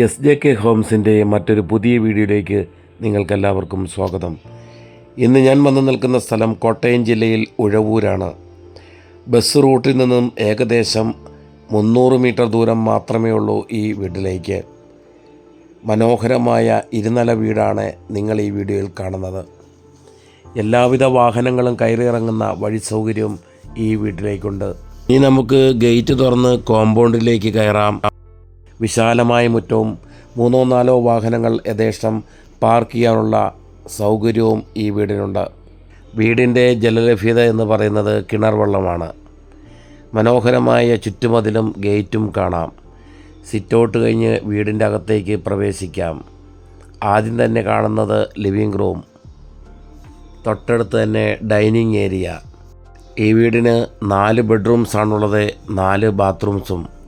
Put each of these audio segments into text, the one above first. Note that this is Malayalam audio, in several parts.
എസ് ജെ കെ ഹോംസിന്റെ മറ്റൊരു പുതിയ വീഡിയോയിലേക്ക് നിങ്ങൾക്കെല്ലാവർക്കും സ്വാഗതം. ഇന്ന് ഞാൻ വന്നു നിൽക്കുന്ന സ്ഥലം കോട്ടയം ജില്ലയിൽ ഉഴവൂരാണ്. ബസ് റൂട്ടിൽ നിന്നും ഏകദേശം മുന്നൂറ് മീറ്റർ ദൂരം മാത്രമേ ഉള്ളൂ ഈ വീട്ടിലേക്ക്. മനോഹരമായ ഇരുനില വീടാണ് നിങ്ങൾ ഈ വീഡിയോയിൽ കാണുന്നത്. എല്ലാവിധ വാഹനങ്ങളും കയറിയിറങ്ങുന്ന വഴി സൗകര്യവും ഈ വീട്ടിലേക്കുണ്ട്. ഇനി നമുക്ക് ഗേറ്റ് തുറന്ന് കോമ്പൗണ്ടിലേക്ക് കയറാം. വിശാലമായ മുറ്റവും മൂന്നോ നാലോ വാഹനങ്ങൾ യഥേഷ്ടം പാർക്ക് ചെയ്യാനുള്ള സൗകര്യവും ഈ വീടിനുണ്ട്. വീടിന്റെ ജലലഭ്യത എന്ന് പറയുന്നത് കിണർ വെള്ളമാണ്. മനോഹരമായ ചുറ്റുമതിലും ഗേറ്റും കാണാം. സിറ്റൗട്ട് കഴിഞ്ഞ് വീടിന്റെ അകത്തേക്ക് പ്രവേശിക്കാം. ആദ്യം തന്നെ കാണുന്നത് ലിവിംഗ് റൂം. തൊട്ടടുത്ത് തന്നെ ഡൈനിങ് ഏരിയ. ഈ വീടിന് നാല് ബെഡ്റൂംസാണുള്ളത് നാല് ബാത്റൂംസും.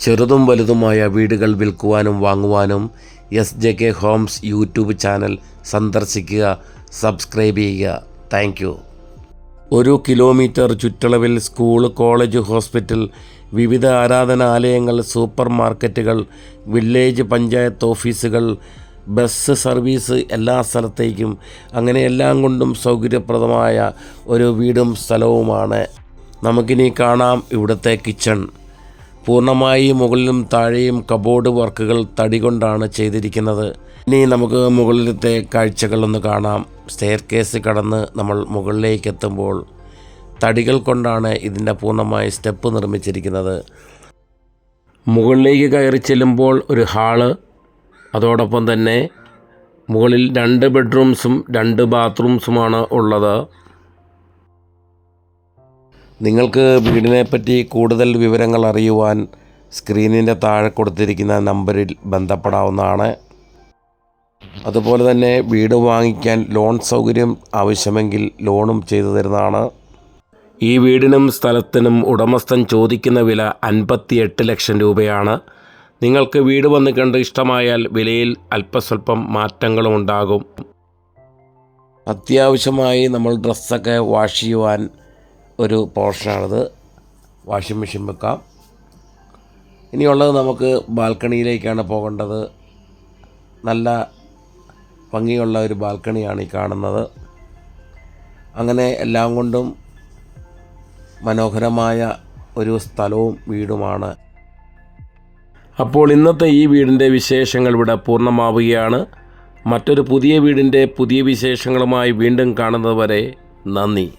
ചെറുതും വലുതുമായ വീടുകൾ വിൽക്കുവാനും വാങ്ങുവാനും S J K homes YouTube channel സന്ദർശിക്കുക സബ്സ്ക്രൈബ് ചെയ്യുക. താങ്ക് ഒരു കിലോമീറ്റർ ചുറ്റളവിൽ സ്കൂൾ കോളേജ് ഹോസ്പിറ്റൽ വിവിധ ആരാധനാലയങ്ങൾ സൂപ്പർ മാർക്കറ്റുകൾ വില്ലേജ് പഞ്ചായത്ത് ഓഫീസുകൾ ബസ് സർവീസ് എല്ലാ സ്ഥലത്തേക്കും അങ്ങനെ എല്ലാം കൊണ്ടും സൗകര്യപ്രദമായ ഒരു വീടും സ്ഥലവുമാണ്. നമുക്കിനി കാണാം ഇവിടുത്തെ കിച്ചൺ. പൂർണമായി മുകളിലും താഴെയും കബോർഡ് വർക്കുകൾ തടി കൊണ്ടാണ് ചെയ്തിരിക്കുന്നത്. ഇനി നമുക്ക് മുകളിലത്തെ കാഴ്ചകളൊന്ന് കാണാം. സ്റ്റെയർ കേസ് കടന്ന് നമ്മൾ മുകളിലേക്ക് എത്തുമ്പോൾ തടികൾ കൊണ്ടാണ് ഇതിന്റെ പൂർണമായ സ്റ്റെപ്പ് നിർമ്മിച്ചിരിക്കുന്നത്. മുകളിലേക്ക് കയറി ചെല്ലുമ്പോൾ ഒരു ഹാൾ. അതോടൊപ്പം തന്നെ മുകളിൽ രണ്ട് ബെഡ്റൂംസും രണ്ട് ബാത്റൂംസുമാണ് ഉള്ളത്. നിങ്ങൾക്ക് വീടിനെ പറ്റി കൂടുതൽ വിവരങ്ങൾ അറിയുവാൻ സ്ക്രീനിന്റെ താഴെ കൊടുത്തിരിക്കുന്ന നമ്പറിൽ ബന്ധപ്പെടാവുന്നതാണ്. അതുപോലെ തന്നെ വീട് വാങ്ങിക്കാൻ ലോൺ സൗകര്യം ആവശ്യമെങ്കിൽ ലോണും ചെയ്തു തരുന്നതാണ്. ഈ വീടിനും സ്ഥലത്തിനും ഉടമസ്ഥൻ ചോദിക്കുന്ന വില അൻപത്തിയെട്ട് ലക്ഷം രൂപയാണ്. നിങ്ങൾക്ക് വീട് വന്ന് കണ്ട് ഇഷ്ടമായാൽ വിലയിൽ അല്പസ്വല്പം മാറ്റങ്ങളും ഉണ്ടാകും. അത്യാവശ്യമായി നമ്മൾ ഡ്രസ്സൊക്കെ വാഷ് ചെയ്യുവാൻ ഒരു പോർഷനാണിത്. വാഷിംഗ് മെഷീൻ വെക്കാം. ഇനിയുള്ളത് നമുക്ക് ബാൽക്കണിയിലേക്കാണ് പോകേണ്ടത്. നല്ല ഭംഗിയുള്ള ഒരു ബാൽക്കണിയാണ് ഈ കാണുന്നത്. അങ്ങനെ എല്ലാം കൊണ്ടും മനോഹരമായ ഒരു സ്ഥലവും വീടുമാണ്. അപ്പോൾ ഇന്നത്തെ ഈ വീടിന്റെ വിശേഷങ്ങൾ ഇവിടെ പൂർണമാവുകയാണ്. മറ്റൊരു പുതിയ വീടിന്റെ പുതിയ വിശേഷങ്ങളുമായി വീണ്ടും കാണുന്നത് വരെ നന്ദി.